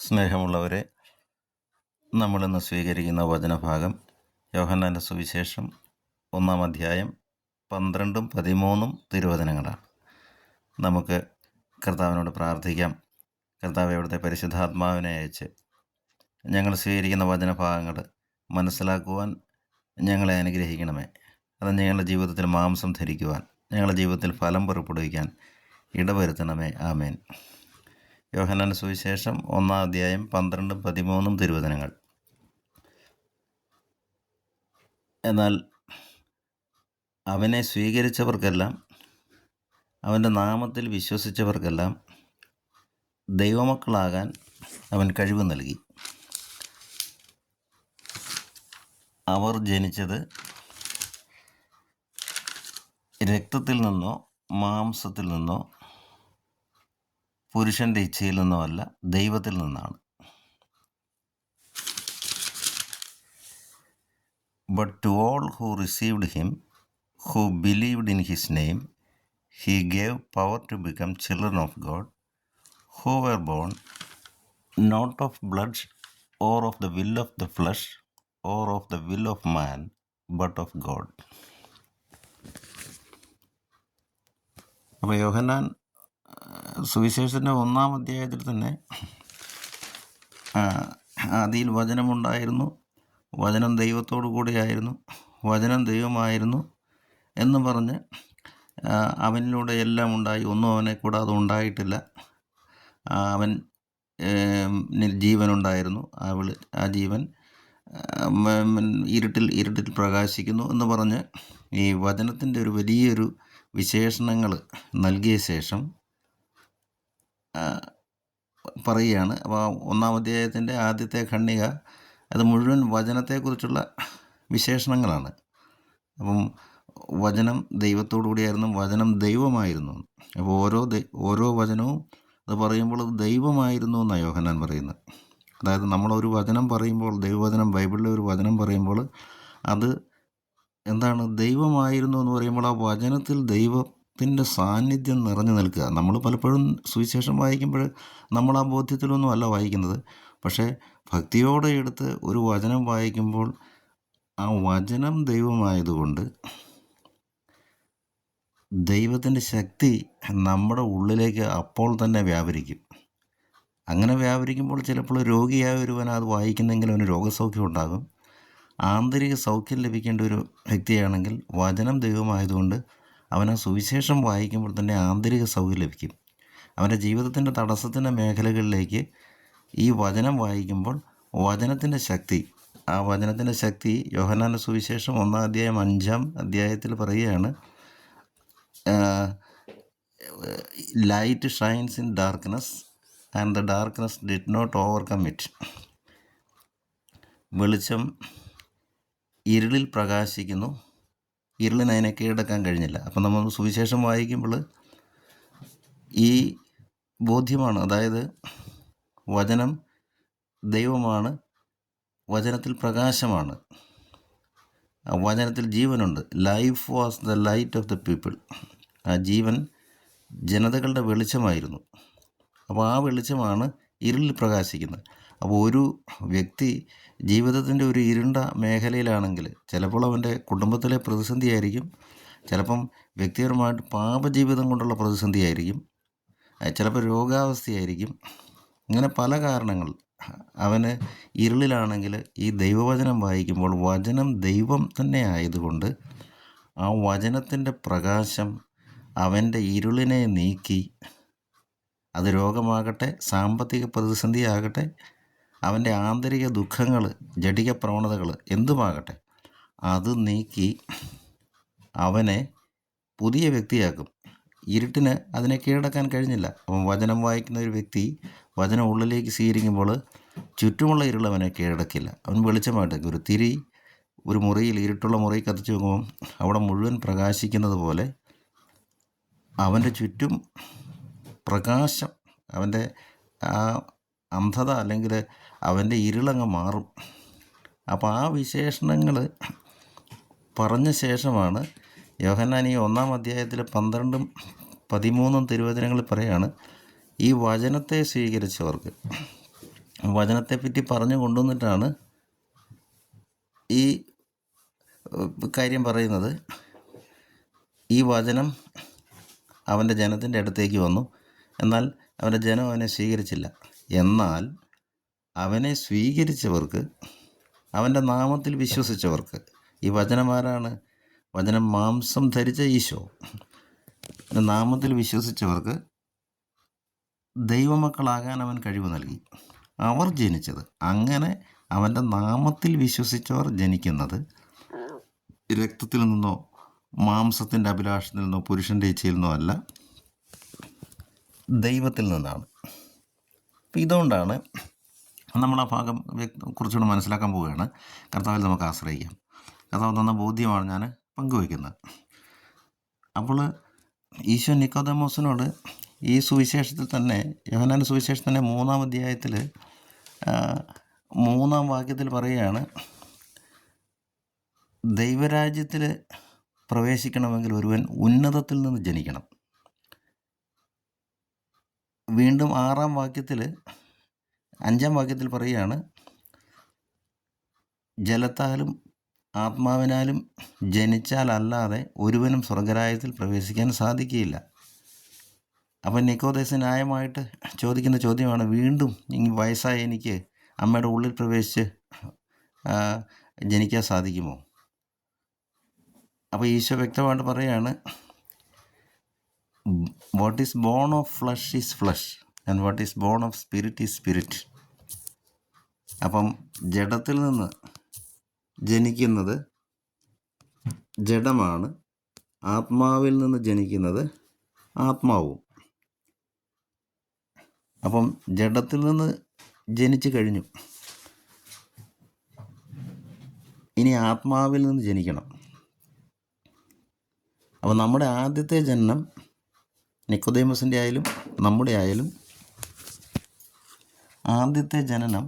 സ്നേഹമുള്ളവരെ നമ്മളിന്ന് സ്വീകരിക്കുന്ന വചനഭാഗം യോഹന്നാന്റെ സുവിശേഷം ഒന്നാം അധ്യായം പന്ത്രണ്ടും പതിമൂന്നും തിരുവചനങ്ങളാണ്. നമുക്ക് കർത്താവിനോട് പ്രാർത്ഥിക്കാം. കർത്താവ് ഇവിടുത്തെ പരിശുദ്ധാത്മാവിനെ അയച്ച് ഞങ്ങൾ സ്വീകരിക്കുന്ന വചനഭാഗങ്ങൾ മനസ്സിലാക്കുവാൻ ഞങ്ങളെ അനുഗ്രഹിക്കണമേ. അത് ഞങ്ങളുടെ ജീവിതത്തിൽ മാംസം ധരിക്കുവാൻ ഞങ്ങളുടെ ജീവിതത്തിൽ ഫലം പുറപ്പെടുവിക്കാൻ ഇടവരുത്തണമേ. ആമേൻ. യോഹന്നാൻ സുവിശേഷം ഒന്നാം അധ്യായം പന്ത്രണ്ടും പതിമൂന്നും തിരുവചനങ്ങൾ. എന്നാൽ അവനെ സ്വീകരിച്ചവർക്കെല്ലാം അവന്റെ നാമത്തിൽ വിശ്വസിച്ചവർക്കെല്ലാം ദൈവമക്കളാകാൻ അവൻ കഴിവ് നൽകി. അവർ ജനിച്ചത് രക്തത്തിൽ നിന്നോ മാംസത്തിൽ നിന്നോ പുരുഷന്റെ ഇച്ഛയിൽ നിന്നോ അല്ല ദൈവത്തിൽ നിന്നാണ്. But to all who received him who believed in his name he gave power to become children of God who were born not of blood or of the will of the flesh or of the will of man but of God അപ്പോൾ യോഹന്നാൻ സുവിശേഷത്തിന്റെ ഒന്നാം അധ്യായത്തിൽ തന്നെ ആദിയിൽ വചനമുണ്ടായിരുന്നു. വചനം ദൈവത്തോടു കൂടിയായിരുന്നു. വചനം ദൈവമായിരുന്നു എന്ന് പറഞ്ഞ് അവനിലൂടെ എല്ലാം ഉണ്ടായി. ഒന്നും അവനെ കൂടാതെ ഉണ്ടായിട്ടില്ല. അവൻ ജീവനുണ്ടായിരുന്നു. അവൾ ആ ജീവൻ ഇരുട്ടിൽ ഇരുട്ടിൽ പ്രകാശിക്കുന്നു എന്ന് പറഞ്ഞ് ഈ വചനത്തിന്റെ ഒരു വലിയൊരു വിശേഷണങ്ങൾ നൽകിയ ശേഷം പറയുകയാണ്. അപ്പോൾ ഒന്നാം അധ്യായത്തിന്റെ ആദ്യത്തെ ഖണ്ഡിക അത് മുഴുവൻ വചനത്തെക്കുറിച്ചുള്ള വിശേഷണങ്ങളാണ്. അപ്പം വചനം ദൈവത്തോടു കൂടിയായിരുന്നു വചനം ദൈവമായിരുന്നു. അപ്പോൾ ഓരോ ഓരോ വചനവും അത് പറയുമ്പോൾ അത് ദൈവമായിരുന്നു എന്നാണ് യോഹന്നാൻ പറയുന്നത്. അതായത് നമ്മളൊരു വചനം പറയുമ്പോൾ ദൈവവചനം ബൈബിളിലെ ഒരു വചനം പറയുമ്പോൾ അത് എന്താണ്? ദൈവമായിരുന്നു എന്ന് പറയുമ്പോൾ ആ വചനത്തിൽ ദൈവത്തിന്റെ സാന്നിധ്യം നിറഞ്ഞു നിൽക്കുക. നമ്മൾ പലപ്പോഴും സുവിശേഷം വായിക്കുമ്പോൾ നമ്മൾ ആ ബോധ്യത്തിലൊന്നും അല്ല വായിക്കുന്നത്. പക്ഷേ ഭക്തിയോടെ എടുത്ത് ഒരു വചനം വായിക്കുമ്പോൾ ആ വചനം ദൈവമായതുകൊണ്ട് ദൈവത്തിന്റെ ശക്തി നമ്മുടെ ഉള്ളിലേക്ക് അപ്പോൾ തന്നെ വ്യാപരിക്കും. അങ്ങനെ വ്യാപരിക്കുമ്പോൾ ചിലപ്പോൾ രോഗിയായ ഒരുവൻ അത് വായിക്കുന്നെങ്കിൽ അവന് രോഗസൗഖ്യം ഉണ്ടാകും. ആന്തരിക സൗഖ്യം ലഭിക്കേണ്ട ഒരു വ്യക്തിയാണെങ്കിൽ വചനം ദൈവമായതുകൊണ്ട് അവൻ ആ സുവിശേഷം വായിക്കുമ്പോൾ തന്നെ ആന്തരിക സൗഖ്യം ലഭിക്കും. അവന്റെ ജീവിതത്തിന്റെ തടസ്സത്തിന്റെ മേഖലകളിലേക്ക് ഈ വചനം വായിക്കുമ്പോൾ വചനത്തിന്റെ ശക്തി ആ വചനത്തിന്റെ ശക്തി യോഹനാന സുവിശേഷം ഒന്നാം അധ്യായം അഞ്ചാം അധ്യായത്തിൽ പറയുകയാണ് light shines in darkness and the darkness did not overcome it വെളിച്ചം ഇരുളിൽ പ്രകാശിക്കുന്നു ഇരുളിന് അതിനെ കീഴടക്കാൻ കഴിഞ്ഞില്ല. അപ്പം നമ്മൾ സുവിശേഷം വായിക്കുമ്പോൾ ഈ ബോധ്യമാണ് അതായത് വചനം ദൈവമാണ് വചനത്തിൽ പ്രകാശമാണ്. വചനത്തിൽ ജീവനുണ്ട്. Life was the light of the people ആ ജീവൻ ജനതകളുടെ വെളിച്ചമായിരുന്നു. അപ്പോൾ ആ വെളിച്ചമാണ് ഇരുളിൽ പ്രകാശിക്കുന്നത്. അപ്പോൾ ഒരു വ്യക്തി ജീവിതത്തിന്റെ ഒരു ഇരുണ്ട മേഖലയിലാണെങ്കിൽ ചിലപ്പോൾ അവന്റെ കുടുംബത്തിലെ പ്രതിസന്ധിയായിരിക്കും. ചിലപ്പം വ്യക്തിപരമായിട്ട് പാപജീവിതം കൊണ്ടുള്ള പ്രതിസന്ധിയായിരിക്കും. ചിലപ്പോൾ രോഗാവസ്ഥയായിരിക്കും. ഇങ്ങനെ പല കാരണങ്ങൾ അവന് ഇരുളിലാണെങ്കിൽ ഈ ദൈവവചനം വായിക്കുമ്പോൾ വചനം ദൈവം തന്നെ ആയതുകൊണ്ട് ആ വചനത്തിന്റെ പ്രകാശം അവന്റെ ഇരുളിനെ നീക്കി അത് രോഗമാകട്ടെ സാമ്പത്തിക പ്രതിസന്ധിയാകട്ടെ അവന്റെ ആന്തരിക ദുഃഖങ്ങൾ ജടിക പ്രവണതകൾ എന്തുമാകട്ടെ അത് നീക്കി അവനെ പുതിയ വ്യക്തിയാക്കും. ഇരുട്ടിന് അതിനെ കീഴടക്കാൻ കഴിഞ്ഞില്ല. അപ്പം വചനം വായിക്കുന്ന ഒരു വ്യക്തി വചനം ഉള്ളിലേക്ക് സ്വീകരിക്കുമ്പോൾ ചുറ്റുമുള്ള ഇരുൾ അവനെ കീഴടക്കില്ല. അവൻ വെളിച്ചമായിട്ട് ഒരു തിരി ഒരു മുറിയിൽ ഇരുട്ടുള്ള മുറി കത്തിച്ച് നോക്കുമ്പം അവിടെ മുഴുവൻ പ്രകാശിക്കുന്നത് പോലെ അവന്റെ ചുറ്റും പ്രകാശം അവന്റെ ആ അന്ധത അല്ലെങ്കിൽ അവന്റെ ഇരുളങ്ങ് മാറും. അപ്പോൾ ആ വിശേഷണങ്ങൾ പറഞ്ഞ ശേഷമാണ് യോഹന്നാൻ ഈ ഒന്നാം അധ്യായത്തിൽ പന്ത്രണ്ടും പതിമൂന്നും തിരുവചനങ്ങളിൽ പറയാണ് ഈ വചനത്തെ സ്വീകരിച്ചവർക്ക്. വചനത്തെപ്പറ്റി പറഞ്ഞു കൊണ്ടുവന്നിട്ടാണ് ഈ കാര്യം പറയുന്നത്. ഈ വചനം അവന്റെ ജനത്തിന്റെ അടുത്തേക്ക് വന്നു. എന്നാൽ അവന്റെ ജനം അവനെ സ്വീകരിച്ചില്ല. എന്നാൽ അവനെ സ്വീകരിച്ചവർക്ക് അവന്റെ നാമത്തിൽ വിശ്വസിച്ചവർക്ക് ഈ വചനം ആരാണ് വചനം മാംസം ധരിച്ച ഈശോ. നാമത്തിൽ വിശ്വസിച്ചവർക്ക് ദൈവമക്കളാകാൻ അവൻ കഴിവ് നൽകി. അവർ ജനിച്ചത് അങ്ങനെ അവന്റെ നാമത്തിൽ വിശ്വസിച്ചവർ ജനിക്കുന്നത് രക്തത്തിൽ നിന്നോ മാംസത്തിന്റെ അഭിലാഷത്തിൽ നിന്നോ പുരുഷന്റെ ഇച്ഛയിൽ നിന്നോ അല്ല ദൈവത്തിൽ നിന്നാണ്. അപ്പം ഇതുകൊണ്ടാണ് നമ്മൾ ആ ഭാഗം കുറച്ചുകൂടെ മനസ്സിലാക്കാൻ പോവുകയാണ്. കർത്താവിൽ നമുക്ക് ആശ്രയിക്കാം. കർത്താവ് തന്ന ബോധ്യമാണ് ഞാൻ പങ്കുവയ്ക്കുന്നത്. അപ്പോൾ ഈശോ നിക്കോദമോസിനോട് ഈ സുവിശേഷത്തിൽ തന്നെ യോഹനാന്റെ സുവിശേഷത്തിൽ തന്നെ മൂന്നാം അധ്യായത്തിൽ മൂന്നാം വാക്യത്തിൽ പറയുകയാണ് ദൈവരാജ്യത്തിൽ പ്രവേശിക്കണമെങ്കിൽ ഒരുവൻ ഉന്നതത്തിൽ നിന്ന് ജനിക്കണം. വീണ്ടും ആറാം വാക്യത്തിൽ അഞ്ചാം വാക്യത്തിൽ പറയുകയാണ് ജലത്താലും ആത്മാവിനാലും ജനിച്ചാലല്ലാതെ ഒരുവനും സ്വർഗരായത്തിൽ പ്രവേശിക്കാൻ സാധിക്കുകയില്ല. അപ്പം നിക്കോദേശ ന്യായമായിട്ട് ചോദിക്കുന്ന ചോദ്യമാണ് വീണ്ടും ഈ വയസ്സായ എനിക്ക് അമ്മയുടെ ഉള്ളിൽ പ്രവേശിച്ച് ജനിക്കാൻ സാധിക്കുമോ? അപ്പോൾ ഈശോ വ്യക്തമായിട്ട് പറയുകയാണ് what is born of flesh is flesh and what is born of spirit is spirit അപ്പം ജഡത്തിൽ നിന്ന് ജനിക്കുന്നത് ജഡമാണ് ആത്മാവിൽ നിന്ന് ജനിക്കുന്നത് ആത്മാവും. അപ്പം ജഡത്തിൽ നിന്ന് ജനിച്ചു കഴിഞ്ഞു. ഇനി ആത്മാവിൽ നിന്ന് ജനിക്കണം. അപ്പോൾ നമ്മുടെ ആദ്യത്തെ ജനനം നിക്കോദേമസിന്റെ ആയാലും നമ്മുടെ ആയാലും ആദ്യത്തെ ജനനം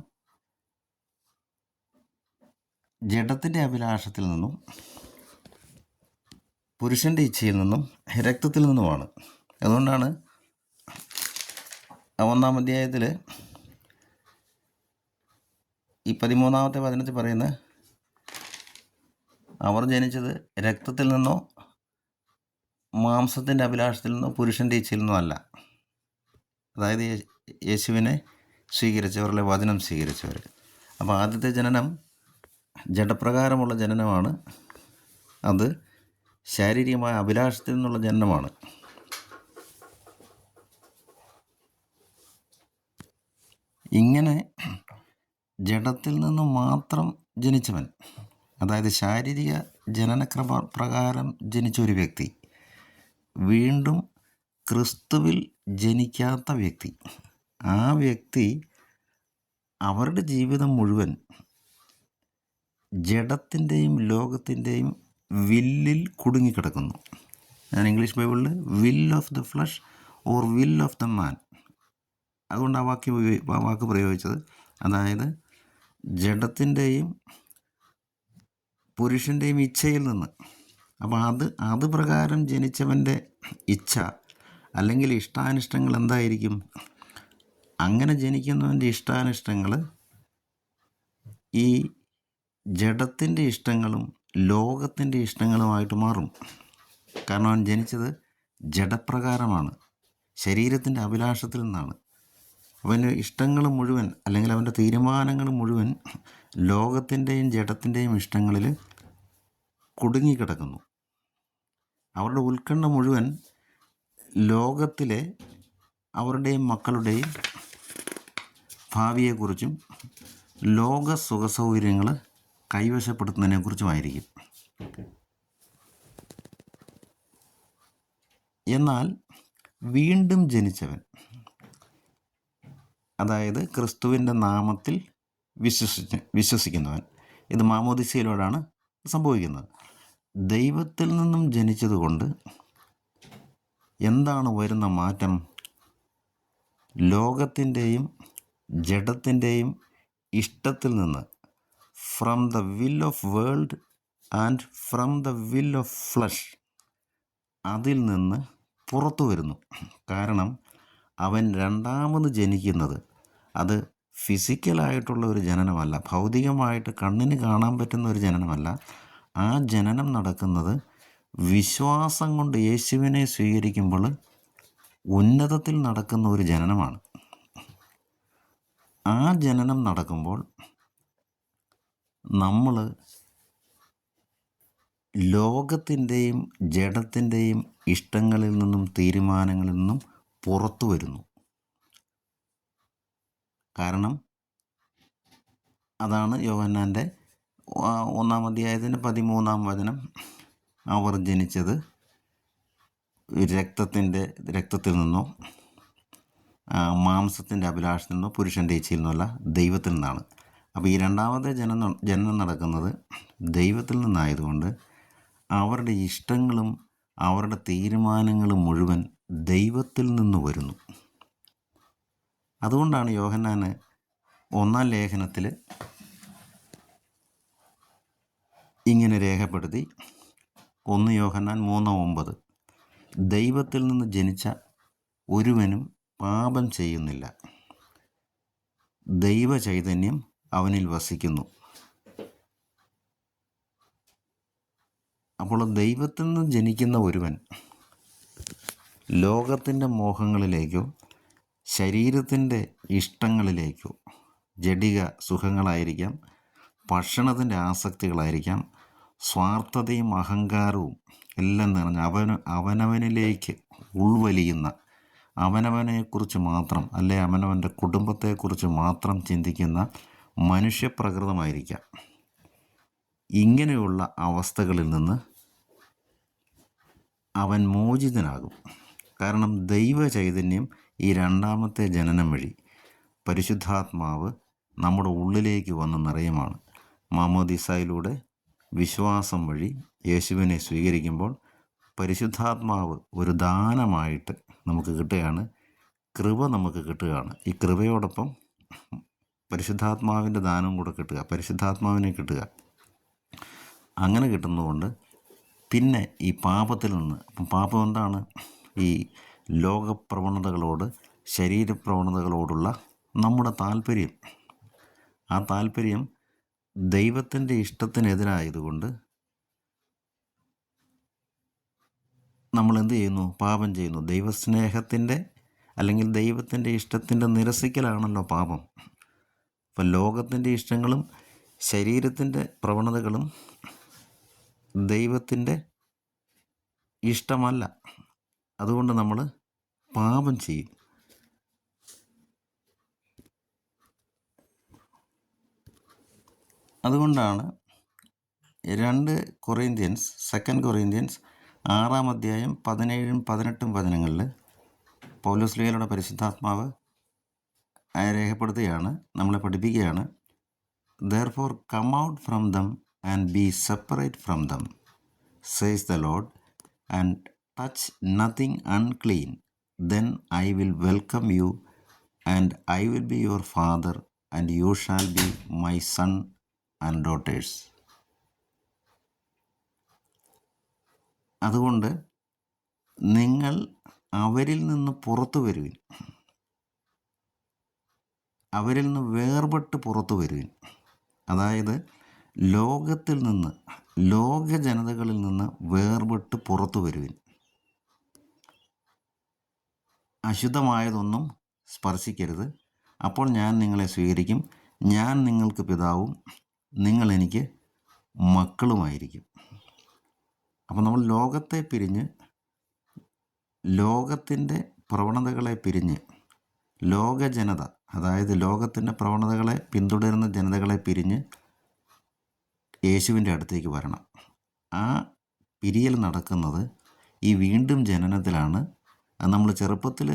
ജഡത്തിന്റെ അഭിലാഷത്തിൽ നിന്നും പുരുഷന്റെ ഇച്ഛയിൽ നിന്നും രക്തത്തിൽ നിന്നുമാണ്. അതുകൊണ്ടാണ് ഒന്നാം അധ്യായത്തിൽ ഈ പതിമൂന്നാമത്തെ വചനത്തിൽ പറയുന്ന അവർ ജനിച്ചത് രക്തത്തിൽ നിന്നോ മാംസത്തിന്റെ അഭിലാഷത്തിൽ നിന്നോ പുരുഷന്റെ ഇച്ഛയിൽ നിന്നോ അല്ല. അതായത് യേശുവിനെ സ്വീകരിച്ചവരുടെ വചനം സ്വീകരിച്ചവർ അപ്പോൾ ആദ്യത്തെ ജനനം ജഡപ്രകാരമുള്ള ജനനമാണ്. അത് ശാരീരികമായ അഭിലാഷത്തിൽ നിന്നുള്ള ജനനമാണ്. ഇങ്ങനെ ജഡത്തിൽ നിന്ന് മാത്രം ജനിച്ചവൻ അതായത് ശാരീരിക ജനനക്രമ പ്രകാരം ജനിച്ച ഒരു വ്യക്തി വീണ്ടും ക്രിസ്തുവിൽ ജനിക്കാത്ത വ്യക്തി. ആ വ്യക്തി അവരുടെ ജീവിതം മുഴുവൻ ജഡത്തിന്റെയും ലോകത്തിന്റെയും വില്ലിൽ കുടുങ്ങിക്കിടക്കുന്നു. ഞാൻ ഇംഗ്ലീഷ് ബൈബിളിൽ will of the flesh or will of the man അതുകൊണ്ട് ആ ഉപയോഗി- ആ വാക്ക് പ്രയോഗിച്ചത്. അതായത് ജഡത്തിന്റെയും പുരുഷന്റെയും ഇച്ഛയിൽ നിന്ന് അപ്പോൾ അത് അത് പ്രകാരം ജനിച്ചവന്റെ ഇച്ഛ അല്ലെങ്കിൽ ഇഷ്ടാനിഷ്ടങ്ങൾ എന്തായിരിക്കും? അങ്ങനെ ജനിക്കുന്നവന്റെ ഇഷ്ടാനിഷ്ടങ്ങൾ ഈ ജഡത്തിന്റെ ഇഷ്ടങ്ങളും ലോകത്തിന്റെ ഇഷ്ടങ്ങളുമായിട്ട് മാറും. കാരണം അവൻ ജനിച്ചത് ജഡപ്രകാരമാണ്. ശരീരത്തിന്റെ അഭിലാഷത്തിൽ നിന്നാണ്. അവന്റെ ഇഷ്ടങ്ങൾ മുഴുവൻ അല്ലെങ്കിൽ അവന്റെ തീരുമാനങ്ങൾ മുഴുവൻ ലോകത്തിന്റെയും ജഡത്തിന്റെയും ഇഷ്ടങ്ങളിൽ കുടുങ്ങിക്കിടക്കുന്നു. അവരുടെ ഉത്കണ്ഠ മുഴുവൻ ലോകത്തിലെ അവരുടെയും മക്കളുടെയും ഭാവിയെക്കുറിച്ചും ലോക സുഖ സൗകര്യങ്ങൾ കൈവശപ്പെടുത്തുന്നതിനെക്കുറിച്ചുമായിരിക്കും. എന്നാൽ വീണ്ടും ജനിച്ചവൻ അതായത് ക്രിസ്തുവിന്റെ നാമത്തിൽ വിശ്വസിച്ച് വിശ്വസിക്കുന്നവൻ ഇത് മാമോദിസയിലൂടെയാണ് സംഭവിക്കുന്നത്. ദൈവത്തിൽ നിന്നും ജനിച്ചതുകൊണ്ട് എന്താണ് വരുന്ന മാറ്റം? ലോകത്തിന്റെയും ജഡത്തിന്റെയും ഇഷ്ടത്തിൽ നിന്ന് from the will of world and from the will of flesh അതിൽ നിന്ന് പുറത്തു വരുന്നു. കാരണം അവൻ രണ്ടാമത് ജനിക്കുന്നത് അത് ഫിസിക്കലായിട്ടുള്ള ഒരു ജനനമല്ല. ഭൗതികമായിട്ട് കണ്ണിന് കാണാൻ പറ്റുന്ന ഒരു ജനനമല്ല. ആ ജനനം നടക്കുന്നത് വിശ്വാസം കൊണ്ട് യേശുവിനെ സ്വീകരിക്കുമ്പോൾ ഉന്നതത്തിൽ നടക്കുന്ന ഒരു ജനനമാണ്. ആ ജനനം നടക്കുമ്പോൾ നമ്മൾ ലോകത്തിന്റെയും ജഡത്തിന്റെയും ഇഷ്ടങ്ങളിൽ നിന്നും തീരുമാനങ്ങളിൽ നിന്നും പുറത്തു വരുന്നു. കാരണം അതാണ് യോഹന്നാന്റെ ഒന്നാം അധ്യായത്തിന്റെ പതിമൂന്നാം വചനം. അവർ ജനിച്ചത് രക്തത്തിന്റെ രക്തത്തിൽ നിന്നോ മാംസത്തിന്റെ അഭിലാഷത്തിൽ നിന്നോ പുരുഷന്റെ ഇച്ഛയിൽ നിന്നല്ല ദൈവത്തിൽ നിന്നാണ്. അപ്പോൾ ഈ രണ്ടാമത്തെ ജനനം ജനനം നടക്കുന്നത് ദൈവത്തിൽ നിന്നായതുകൊണ്ട് അവരുടെ ഇഷ്ടങ്ങളും അവരുടെ തീരുമാനങ്ങളും മുഴുവൻ ദൈവത്തിൽ നിന്ന് വരുന്നു. അതുകൊണ്ടാണ് യോഹന്നാന് ഒന്നാം ലേഖനത്തിൽ ഇങ്ങനെ രേഖപ്പെടുത്തി ഒന്ന് യോഹന്നാൻ മൂന്ന് ഒമ്പത്. ദൈവത്തിൽ നിന്ന് ജനിച്ച ഒരുവനും പാപം ചെയ്യുന്നില്ല. ദൈവ ചൈതന്യം അവനിൽ വസിക്കുന്നു. അപ്പോൾ ദൈവത്തിൽ നിന്ന് ജനിക്കുന്ന ഒരുവൻ ലോകത്തിന്റെ മോഹങ്ങളിലേക്കോ ശരീരത്തിന്റെ ഇഷ്ടങ്ങളിലേക്കോ ജഡിക സുഖങ്ങളായിരിക്കാം ഭക്ഷണത്തിന്റെ ആസക്തികളായിരിക്കാം സ്വാർത്ഥതയും അഹങ്കാരവും എല്ലാം നിറഞ്ഞ അവൻ അവനവനിലേക്ക് ഉൾവലിയുന്ന അവനവനെക്കുറിച്ച് മാത്രം അല്ലെ അവനവന്റെ കുടുംബത്തെക്കുറിച്ച് മാത്രം ചിന്തിക്കുന്ന മനുഷ്യപ്രകൃതമായിരിക്കാം. ഇങ്ങനെയുള്ള അവസ്ഥകളിൽ നിന്ന് അവൻ മോചിതനാകും. കാരണം ദൈവ ചൈതന്യം ഈ രണ്ടാമത്തെ ജനനം വഴി പരിശുദ്ധാത്മാവ് നമ്മുടെ ഉള്ളിലേക്ക് വന്ന് നിറയുമാണ്. മാമോദിസായിലൂടെ വിശ്വാസം വഴി യേശുവിനെ സ്വീകരിക്കുമ്പോൾ പരിശുദ്ധാത്മാവ് ഒരു ദാനമായിട്ട് നമുക്ക് കിട്ടുകയാണ്. കൃപ നമുക്ക് കിട്ടുകയാണ്. ഈ കൃപയോടൊപ്പം പരിശുദ്ധാത്മാവിന്റെ ദാനം കൂടെ കിട്ടുക പരിശുദ്ധാത്മാവിനെ കിട്ടുക. അങ്ങനെ കിട്ടുന്നതുകൊണ്ട് പിന്നെ ഈ പാപത്തിൽ നിന്ന് അപ്പം പാപം എന്താണ്? ഈ ലോകപ്രവണതകളോട് ശരീരപ്രവണതകളോടുള്ള നമ്മുടെ താല്പര്യം. ആ താല്പര്യം ദൈവത്തിന്റെ ഇഷ്ടത്തിനെതിരായതുകൊണ്ട് നമ്മൾ എന്ത് ചെയ്യുന്നു? പാപം ചെയ്യുന്നു. ദൈവസ്നേഹത്തിന്റെ അല്ലെങ്കിൽ ദൈവത്തിന്റെ ഇഷ്ടത്തിന്റെ നിരസിക്കലാണല്ലോ പാപം. അപ്പം ലോകത്തിന്റെ ഇഷ്ടങ്ങളും ശരീരത്തിന്റെ പ്രവണതകളും ദൈവത്തിന്റെ ഇഷ്ടമല്ല. അതുകൊണ്ട് നമ്മൾ പാപം ചെയ്യും. അതുകൊണ്ടാണ് രണ്ട് കൊറിന്ത്യൻസ് സെക്കൻഡ് കൊറിന്ത്യൻസ് ആറാം അധ്യായം പതിനേഴും പതിനെട്ടും വചനങ്ങളിൽ പൗലോസ്ലികളുടെ പരിശുദ്ധാത്മാവ് രേഖപ്പെടുത്തുകയാണ് നമ്മളെ പഠിപ്പിക്കുകയാണ്. Therefore come out from them and be separate from them says the Lord and touch nothing unclean then I will welcome you and I will be your father and you shall be my son and daughters അതുകൊണ്ട് നിങ്ങൾ അവരിൽ നിന്ന് പുറത്തു വരുവിൻ. അവരിൽ നിന്ന് വേർപെട്ട് പുറത്തു വരുവിൻ. അതായത് ലോകത്തിൽ നിന്ന് ലോക ജനതകളിൽ നിന്ന് വേർപെട്ട് പുറത്തു വരുവിൻ. അശുദ്ധമായതൊന്നും സ്പർശിക്കരുത്. അപ്പോൾ ഞാൻ നിങ്ങളെ സ്വീകരിക്കും. ഞാൻ നിങ്ങൾക്ക് പിതാവും. നിങ്ങൾ എനിക്ക് മക്കളുമായിരിക്കും. അപ്പം നമ്മൾ ലോകത്തെ പിരിഞ്ഞ് ലോകത്തിന്റെ പ്രവണതകളെ പിരിഞ്ഞ് ലോക ജനത അതായത് ലോകത്തിന്റെ പ്രവണതകളെ പിന്തുടരുന്ന ജനതകളെ പിരിഞ്ഞ് യേശുവിന്റെ അടുത്തേക്ക് വരണം. ആ പിരിയൽ നടക്കുന്നത് ഈ വീണ്ടും ജനനത്തിലാണ്. അത് നമ്മൾ ചെറുപ്പത്തിൽ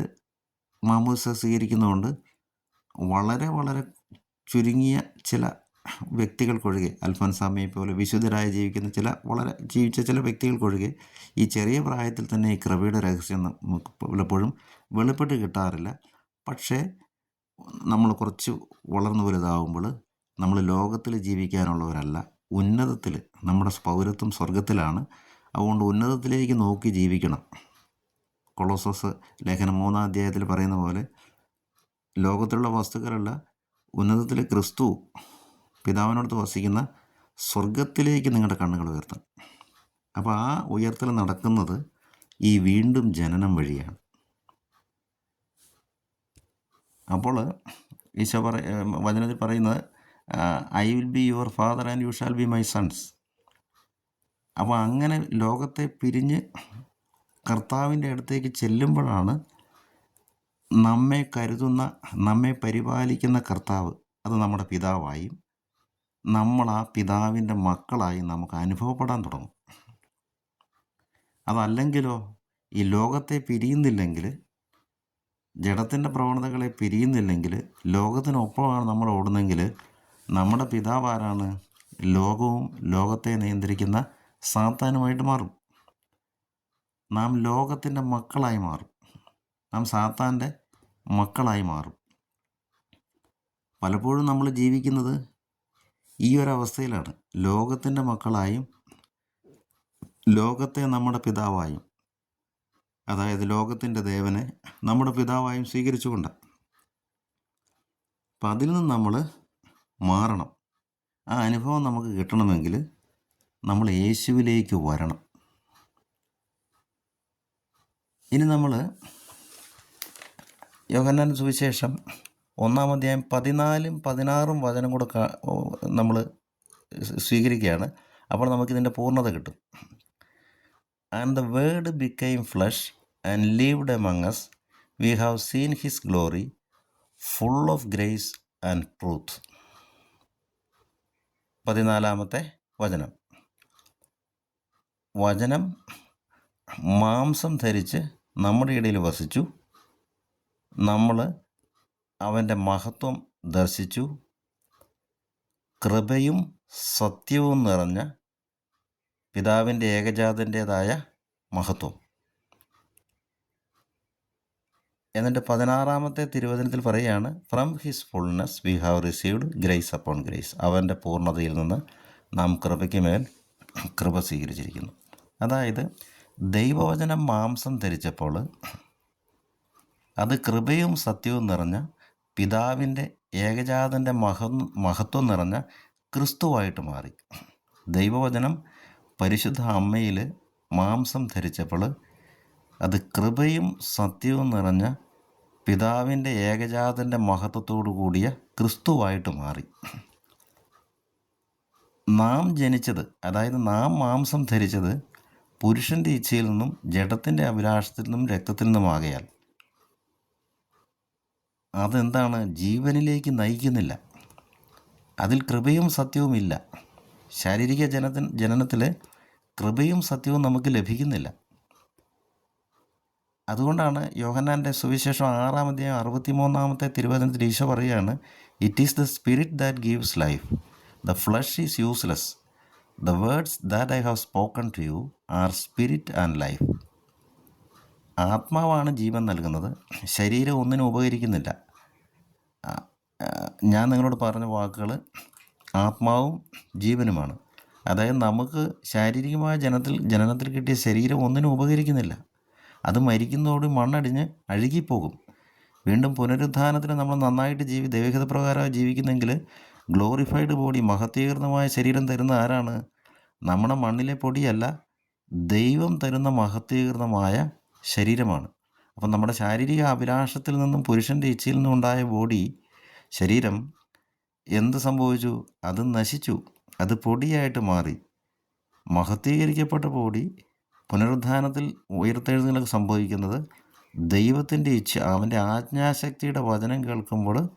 മാമൂസ സ്വീകരിക്കുന്നതുകൊണ്ട് വളരെ വളരെ ചുരുങ്ങിയ ചില വ്യക്തികൾക്കൊഴികെ അൽഫോൻസാമയെ പോലെ വിശുദ്ധരായി ജീവിക്കുന്ന ചില വളരെ ജീവിച്ച ചില വ്യക്തികൾക്കൊഴികെ ഈ ചെറിയ പ്രായത്തിൽ തന്നെ ഈ കൃപയുടെ രഹസ്യം നമുക്ക് പലപ്പോഴും വെളിപ്പെട്ട് കിട്ടാറില്ല. പക്ഷേ നമ്മൾ കുറച്ച് വളർന്നു വലുതാവുമ്പോൾ നമ്മൾ ലോകത്തിൽ ജീവിക്കാനുള്ളവരല്ല. ഉന്നതത്തിൽ നമ്മുടെ പൗരത്വം സ്വർഗത്തിലാണ് അതുകൊണ്ട് ഉന്നതത്തിലേക്ക് നോക്കി ജീവിക്കണം. കൊളോസോസ് ലേഖനം മൂന്നാം അധ്യായത്തിൽ പറയുന്ന പോലെ ലോകത്തിലുള്ള വസ്തുക്കളല്ല ഉന്നതത്തിലെ ക്രിസ്തു പിതാവിനോടത്ത് വസിക്കുന്ന സ്വർഗത്തിലേക്ക് നിങ്ങളുടെ കണ്ണുകൾ ഉയർത്തണം. അപ്പോൾ ആ ഉയർത്തൽ നടക്കുന്നത് ഈ വീണ്ടും ജനനം വഴിയാണ്. അപ്പോൾ ഈശോ പറ വചനത്തിൽ പറയുന്നത് I will be your father and you shall be my sons അപ്പോൾ അങ്ങനെ ലോകത്തെ പിരിഞ്ഞ് കർത്താവിന്റെ അടുത്തേക്ക് ചെല്ലുമ്പോഴാണ് നമ്മെ കരുതുന്ന നമ്മെ പരിപാലിക്കുന്ന കർത്താവ് അത് നമ്മുടെ പിതാവായും. നമ്മൾ ആ പിതാവിന്റെ മക്കളായി നമുക്ക് അനുഭവപ്പെടാൻ തുടങ്ങും. അതല്ലെങ്കിലോ ഈ ലോകത്തെ പിരിയുന്നില്ലെങ്കിൽ ജഡത്തിന്റെ പ്രവണതകളെ പിരിയുന്നില്ലെങ്കിൽ ലോകത്തിനൊപ്പമാണ് നമ്മൾ ഓടുന്നെങ്കിൽ നമ്മുടെ പിതാവ് ആരാണ് ലോകവും ലോകത്തെ നിയന്ത്രിക്കുന്ന സാത്താനുമായിട്ട് മാറും. നാം ലോകത്തിന്റെ മക്കളായി മാറും. നാം സാത്താന്റെ മക്കളായി മാറും. പലപ്പോഴും നമ്മൾ ജീവിക്കുന്നത് ഈ ഒരവസ്ഥയിലാണ് ലോകത്തിന്റെ മക്കളായും ലോകത്തെ നമ്മുടെ പിതാവായും അതായത് ലോകത്തിന്റെ ദേവനെ നമ്മുടെ പിതാവായും സ്വീകരിച്ചുകൊണ്ട് അപ്പം അതിൽ നിന്ന് നമ്മൾ മാറണം. ആ അനുഭവം നമുക്ക് കിട്ടണമെങ്കിൽ നമ്മൾ യേശുവിലേക്ക് വരണം. ഇനി നമ്മൾ യോഹന്നാൻ സുവിശേഷം ഒന്നാം അധ്യായം പതിനാലും പതിനാറും വചനം കൂടെ നമ്മൾ സ്വീകരിക്കുകയാണ്. അപ്പോൾ നമുക്കിതിന്റെ പൂർണത കിട്ടും. And the word became flesh and lived among us. We have seen his glory full of grace and truth പതിനാലാമത്തെ വചനം. വചനം മാംസം ധരിച്ച് നമ്മുടെ ഇടയിൽ വസിച്ചു. നമ്മൾ അവന്റെ മഹത്വം ദർശിച്ചു. കൃപയും സത്യവും നിറഞ്ഞ പിതാവിന്റെ ഏകജാതന്റേതായ മഹത്വം. എന്നിട്ട് പതിനാറാമത്തെ തിരുവചനത്തിൽ പറയുകയാണ് from his fullness we have received grace upon grace അവന്റെ പൂർണതയിൽ നിന്ന് നാം കൃപയ്ക്ക് മേൽ കൃപ സ്വീകരിച്ചിരിക്കുന്നു. അതായത് ദൈവവചനം മാംസം ധരിച്ചപ്പോൾ അത് കൃപയും സത്യവും നിറഞ്ഞ പിതാവിന്റെ ഏകജാതന്റെ മഹ മഹത്വം നിറഞ്ഞ ക്രിസ്തുവായിട്ട് മാറി. ദൈവവചനം പരിശുദ്ധ അമ്മയിൽ മാംസം ധരിച്ചപ്പോൾ അത് കൃപയും സത്യവും നിറഞ്ഞ പിതാവിന്റെ ഏകജാതന്റെ മഹത്വത്തോടു കൂടിയ ക്രിസ്തുവായിട്ട് മാറി. നാം ജനിച്ചത് അതായത് നാം മാംസം ധരിച്ചത് പുരുഷന്റെ ഇച്ഛയിൽ നിന്നും ജഡത്തിന്റെ അഭിലാഷത്തിൽ നിന്നും രക്തത്തിൽ നിന്നുമാകയാൽ. അതെന്താണ്? ജീവനിലേക്ക് നയിക്കുന്നില്ല. അതിൽ കൃപയും സത്യവും ഇല്ല. ശാരീരിക ജനത്തി ജനനത്തിൽ കൃപയും സത്യവും നമുക്ക് ലഭിക്കുന്നില്ല. അതുകൊണ്ടാണ് യോഹന്നാന്റെ സുവിശേഷം ആറാമത്തെ അറുപത്തിമൂന്നാമത്തെ തിരുവചനത്തിൽ ഈശോ പറയുകയാണ് it is the spirit that gives life the flesh is useless the words that I have spoken to you are spirit and life ആത്മാവാണ് ജീവൻ നൽകുന്നത്. ശരീരം ഒന്നിനും ഉപകരിക്കുന്നില്ല. ഞാൻ നിങ്ങളോട് പറഞ്ഞ വാക്കുകൾ ആത്മാവും ജീവനുമാണ്. അതായത് നമുക്ക് ശാരീരികമായ ജനത്തിൽ ജനനത്തിൽ കിട്ടിയ ശരീരം ഒന്നിനും ഉപകരിക്കുന്നില്ല. അത് മരിക്കുന്നതോട് മണ്ണടിഞ്ഞ് അഴുകിപ്പോകും. വീണ്ടും പുനരുദ്ധാനത്തിന് നമ്മൾ നന്നായിട്ട് ജീവി ദൈവഹിത പ്രകാരമായി ജീവിക്കുന്നെങ്കിൽ ഗ്ലോറിഫൈഡ് ബോഡി മഹത്വീകൃതമായ ശരീരം തരുന്ന ആരാണ്? നമ്മുടെ മണ്ണിലെ പൊടിയല്ല ദൈവം തരുന്ന മഹത്വീകൃതമായ ശരീരമാണ്. അപ്പം നമ്മുടെ ശാരീരിക അഭിലാഷത്തിൽ നിന്നും പുരുഷന്റെ ഇച്ഛയിൽ നിന്നും ഉണ്ടായ ബോഡി ശരീരം എന്ത് സംഭവിച്ചു? അത് നശിച്ചു. അത് പൊടിയായിട്ട് മാറി. മഹത്വീകരിക്കപ്പെട്ട ബോഡി പുനരുദ്ധാനത്തിൽ ഉയർത്തെഴുന്നേൽക്ക് സംഭവിക്കുന്നത് ദൈവത്തിന്റെ ഇച്ഛ അവന്റെ ആജ്ഞാശക്തിയുടെ വചനം കേൾക്കുമ്പോൾ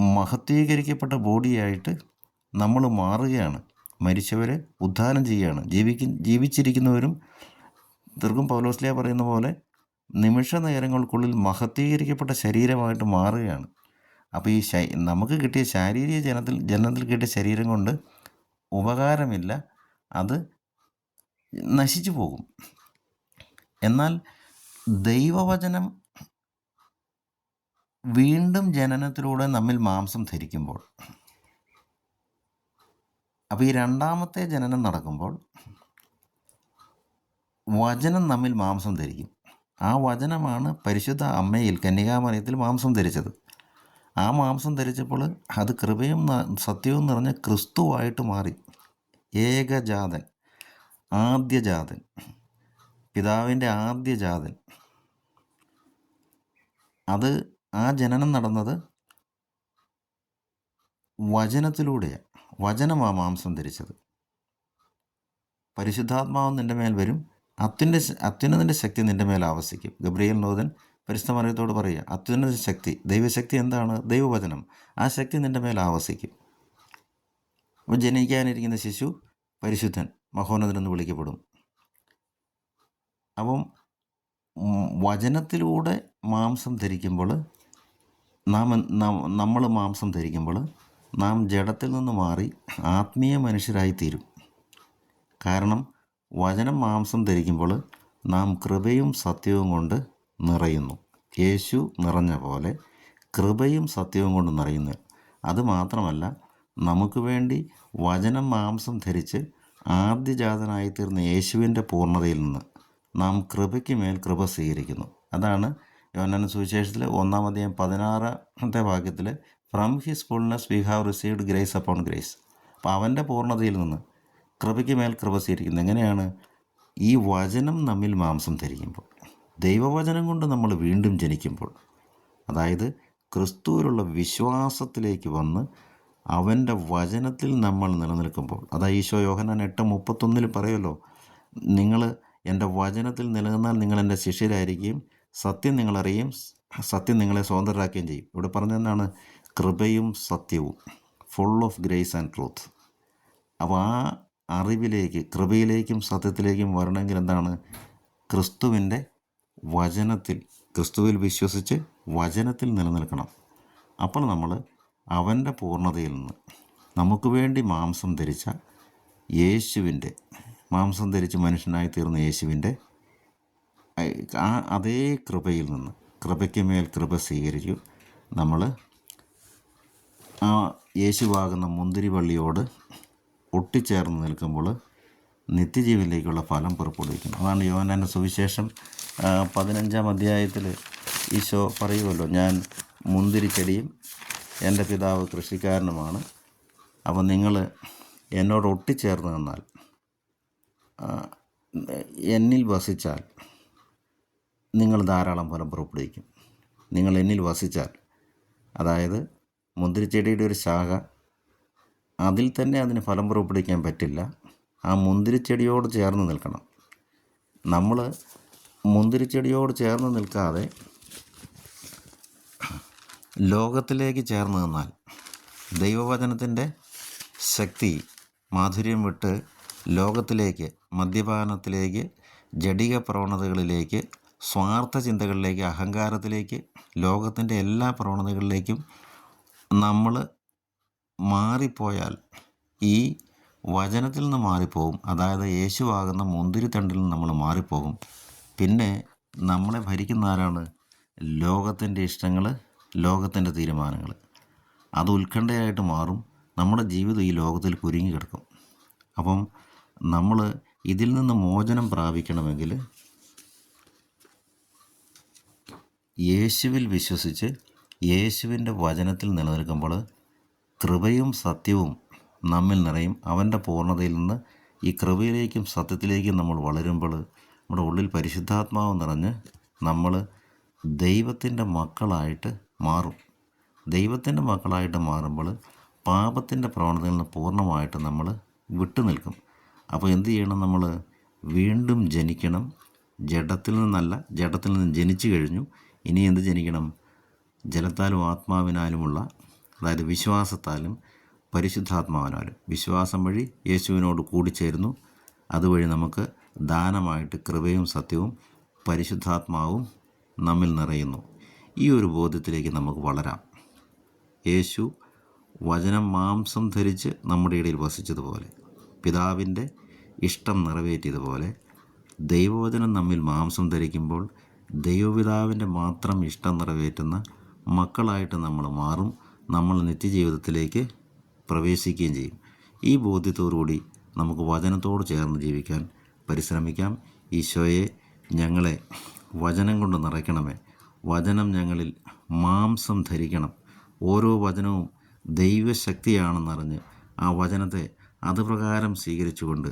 മഹത്വീകരിക്കപ്പെട്ട ബോഡിയായിട്ട് നമ്മൾ മാറുകയാണ്. മരിച്ചവരെ ഉദ്ധാനം ചെയ്യുകയാണ്. ജീവിക്കും ജീവിച്ചിരിക്കുന്നവരും തീർക്കും പൗലോസ്ലിയ പറയുന്ന പോലെ നിമിഷ നേരങ്ങൾക്കുള്ളിൽ മഹത്വീകരിക്കപ്പെട്ട ശരീരമായിട്ട് മാറുകയാണ്. അപ്പോൾ ഈ നമുക്ക് കിട്ടിയ ശാരീരിക ജനത്തിൽ ജനനത്തിൽ കിട്ടിയ ശരീരം കൊണ്ട് ഉപകാരമില്ല. അത് നശിച്ചു പോകും. എന്നാൽ ദൈവവചനം വീണ്ടും ജനനത്തിലൂടെ നമ്മിൽ മാംസം ധരിക്കുമ്പോൾ അപ്പോൾ ഈ രണ്ടാമത്തെ ജനനം നടക്കുമ്പോൾ വചനം നമ്മിൽ മാംസം ധരിക്കും. ആ വചനമാണ് പരിശുദ്ധ അമ്മയിൽ കന്യകാമറിയത്തിൽ മാംസം ധരിച്ചത്. ആ മാംസം ധരിച്ചപ്പോൾ അത് കൃപയും സത്യവും നിറഞ്ഞ ക്രിസ്തുവായിട്ട് മാറി. ഏകജാതൻ ആദ്യജാതൻ പിതാവിന്റെ ആദ്യജാതൻ. അത് ആ ജനനം നടന്നത് വചനത്തിലൂടെയാണ്. വചനമാണ് മാംസം ധരിച്ചത്. പരിശുദ്ധാത്മാവ് നിന്റെ മേൽ വരും. അത്യുന്റെ അത്യുന്നതിന്റെ ശക്തി നിന്റെ മേൽ ആവസിക്കും. ഗബ്രിയേൽ നോദൻ പരിശുദ്ധ മറിയത്തോട് പറയുക അത്യുന്നത ശക്തി ദൈവശക്തി എന്താണ്? ദൈവവചനം. ആ ശക്തി നിന്റെ മേൽ ആവസിക്കും. അപ്പോൾ ജനിക്കാനിരിക്കുന്ന ശിശു പരിശുദ്ധൻ മഹോന്നതനെന്ന് വിളിക്കപ്പെടും. അപ്പം വചനത്തിലൂടെ മാംസം ധരിക്കുമ്പോൾ നാം നമ്മൾ മാംസം ധരിക്കുമ്പോൾ നാം ജഡത്തിൽ നിന്ന് മാറി ആത്മീയ മനുഷ്യരായി തീരും കാരണം വചനം മാംസം ധരിക്കുമ്പോൾ നാം കൃപയും സത്യവും കൊണ്ട് നിറയുന്നു. യേശു നിറഞ്ഞ പോലെ കൃപയും സത്യവും കൊണ്ട് നിറയുന്നു. അതുമാത്രമല്ല നമുക്ക് വേണ്ടി വചനം മാംസം ധരിച്ച് ആദ്യജാതനായി തീർന്ന യേശുവിന്റെ പൂർണതയിൽ നിന്ന് നാം കൃപയ്ക്ക് മേൽ കൃപ സ്വീകരിക്കുന്നു. അതാണ് യോനന സുവിശേഷത്തിൽ ഒന്നാം അധ്യായം പതിനാറാമത്തെ വാക്യത്തിൽ from his fullness we have received grace upon grace അപ്പോൾ അവന്റെ പൂർണതയിൽ നിന്ന് കൃപയ്ക്ക് മേൽ കൃപ സ്വീകരിക്കുന്നത് എങ്ങനെയാണ്? ഈ വചനം നമ്മിൽ മാംസം ധരിക്കുമ്പോൾ ദൈവവചനം കൊണ്ട് നമ്മൾ വീണ്ടും ജനിക്കുമ്പോൾ അതായത് ക്രിസ്തുവിലുള്ള വിശ്വാസത്തിലേക്ക് വന്ന് അവന്റെ വചനത്തിൽ നമ്മൾ നിലനിൽക്കുമ്പോൾ അതാ ഈശോ യോഹനാൻ എട്ട് മുപ്പത്തൊന്നിൽ പറയുമല്ലോ നിങ്ങൾ എന്റെ വചനത്തിൽ നിലനിന്നാൽ നിങ്ങൾ എന്റെ ശിഷ്യരായിരിക്കുകയും സത്യം നിങ്ങളറിയും സത്യം നിങ്ങളെ സ്വതന്ത്രരാക്കുകയും ചെയ്യും. ഇവിടെ പറഞ്ഞതെന്നാണ് കൃപയും സത്യവും full of grace and truth അപ്പോൾ ആ അറിവിലേക്ക് കൃപയിലേക്കും സത്യത്തിലേക്കും വരണമെങ്കിൽ എന്താണ് ക്രിസ്തുവിന്റെ വചനത്തിൽ ക്രിസ്തുവിൽ വിശ്വസിച്ച് വചനത്തിൽ നിലനിൽക്കണം. അപ്പോൾ നമ്മൾ അവന്റെ പൂർണതയിൽ നിന്ന് നമുക്ക് വേണ്ടി മാംസം ധരിച്ച യേശുവിന്റെ മാംസം ധരിച്ച് മനുഷ്യനായി തീർന്ന യേശുവിന്റെ ആ അതേ കൃപയിൽ നിന്ന് കൃപയ്ക്ക് മേൽ കൃപ സ്വീകരിച്ചു നമ്മൾ ആ യേശുവാകുന്ന മുന്തിരിവള്ളിയോട് ഒട്ടിച്ചേർന്ന് നിൽക്കുമ്പോൾ നിത്യജീവനിലേക്കുള്ള ഫലം പുറപ്പെടുവിക്കുന്നു. അതാണ് യോനാന്റെ സുവിശേഷം പതിനഞ്ചാം അധ്യായത്തിൽ ഈശോ പറയുമല്ലോ ഞാൻ മുന്തിരിച്ചെടിയും എന്റെ പിതാവ് കൃഷിക്കാരനുമാണ്. അപ്പോൾ നിങ്ങൾ എന്നോട് ഒട്ടിച്ചേർന്ന് നിന്നാൽ എന്നിൽ വസിച്ചാൽ നിങ്ങൾ ധാരാളം ഫലം പുറപ്പെടുവിക്കും. നിങ്ങൾ എന്നിൽ വസിച്ചാൽ അതായത് മുന്തിരിച്ചെടിയുടെ ഒരു ശാഖ അതിൽ തന്നെ അതിന് ഫലം പുറപ്പെടുവിക്കാൻ പറ്റില്ല. ആ മുന്തിരിച്ചെടിയോട് ചേർന്ന് നിൽക്കണം. നമ്മൾ മുന്തിരിച്ചെടിയോട് ചേർന്ന് നിൽക്കാതെ ലോകത്തിലേക്ക് ചേർന്ന് നിന്നാൽ ദൈവവചനത്തിന്റെ ശക്തി മാധുര്യം വിട്ട് ലോകത്തിലേക്ക് മദ്യപാനത്തിലേക്ക് ജടിക പ്രവണതകളിലേക്ക് സ്വാർത്ഥ ചിന്തകളിലേക്ക് അഹങ്കാരത്തിലേക്ക് ലോകത്തിന്റെ എല്ലാ പ്രവണതകളിലേക്കും നമ്മൾ മാറിപ്പോയാൽ ഈ വചനത്തിൽ നിന്ന് മാറിപ്പോകും അതായത് യേശുവാകുന്ന മുന്തിരിത്തണ്ടിൽ നിന്ന് നമ്മൾ മാറിപ്പോകും. പിന്നെ നമ്മളെ ഭരിക്കുന്ന ആരാണ്? ലോകത്തിന്റെ ഇഷ്ടങ്ങൾ ലോകത്തിന്റെ തീരുമാനങ്ങൾ. അത് ഉത്കണ്ഠയായിട്ട് മാറും. നമ്മുടെ ജീവിതം ഈ ലോകത്തിൽ കുരുങ്ങി കിടക്കും. അപ്പം നമ്മൾ ഇതിൽ നിന്ന് മോചനം പ്രാപിക്കണമെങ്കിൽ യേശുവിൽ വിശ്വസിച്ച് യേശുവിന്റെ വചനത്തിൽ നിലനിൽക്കുമ്പോൾ കൃപയും സത്യവും നമ്മിൽ നിറയും അവന്റെ പൂർണതയിൽ നിന്ന് ഈ കൃപയിലേക്കും സത്യത്തിലേക്കും നമ്മൾ വളരുമ്പോൾ നമ്മുടെ ഉള്ളിൽ പരിശുദ്ധാത്മാവ് നിറഞ്ഞ് നമ്മൾ ദൈവത്തിന്റെ മക്കളായിട്ട് മാറും. ദൈവത്തിന്റെ മക്കളായിട്ട് മാറുമ്പോൾ പാപത്തിന്റെ പ്രവണതയിൽ നിന്ന് പൂർണമായിട്ട് നമ്മൾ വിട്ടു നിൽക്കും. അപ്പോൾ എന്ത് ചെയ്യണം നമ്മൾ? വീണ്ടും ജനിക്കണം. ജഡത്തിൽ നിന്നല്ല ജഡത്തിൽ നിന്ന് ജനിച്ചു കഴിഞ്ഞു. ഇനി എന്ത് ജനിക്കണം? ജലത്താലും ആത്മാവിനാലുമുള്ള അതായത് വിശ്വാസത്താലും പരിശുദ്ധാത്മാവിനാലും വിശ്വാസം വഴി യേശുവിനോട് കൂടിച്ചേരുന്നു. അതുവഴി നമുക്ക് ദാനമായിട്ട് കൃപയും സത്യവും പരിശുദ്ധാത്മാവും നമ്മിൽ നിറയുന്നു. ഈ ഒരു ബോധ്യത്തിലേക്ക് നമുക്ക് വളരാം. യേശു വചനം മാംസം ധരിച്ച് നമ്മുടെ ഇടയിൽ വസിച്ചതുപോലെ പിതാവിന്റെ ഇഷ്ടം നിറവേറ്റിയതുപോലെ ദൈവവചനം നമ്മിൽ മാംസം ധരിക്കുമ്പോൾ ദൈവപിതാവിന്റെ മാത്രം ഇഷ്ടം നിറവേറ്റുന്ന മക്കളായിട്ട് നമ്മൾ മാറും. നമ്മൾ നിത്യജീവിതത്തിലേക്ക് പ്രവേശിക്കുകയും ചെയ്യും. ഈ ബോധ്യത്തോടുകൂടി നമുക്ക് വചനത്തോട് ചേർന്ന് ജീവിക്കാൻ പരിശ്രമിക്കാം. ഈശോയെ ഞങ്ങളെ വചനം കൊണ്ട് നിറയ്ക്കണമേ. വചനം ഞങ്ങളിൽ മാംസം ധരിക്കണം. ഓരോ വചനവും ദൈവശക്തിയാണെന്നറിഞ്ഞ് ആ വചനത്തെ അതുപ്രകാരം സ്വീകരിച്ചുകൊണ്ട്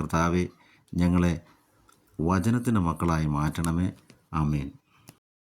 കർത്താവെ ഞങ്ങളെ വചനത്തിന്റെ മക്കളായി മാറ്റണമേ. ആമേൻ.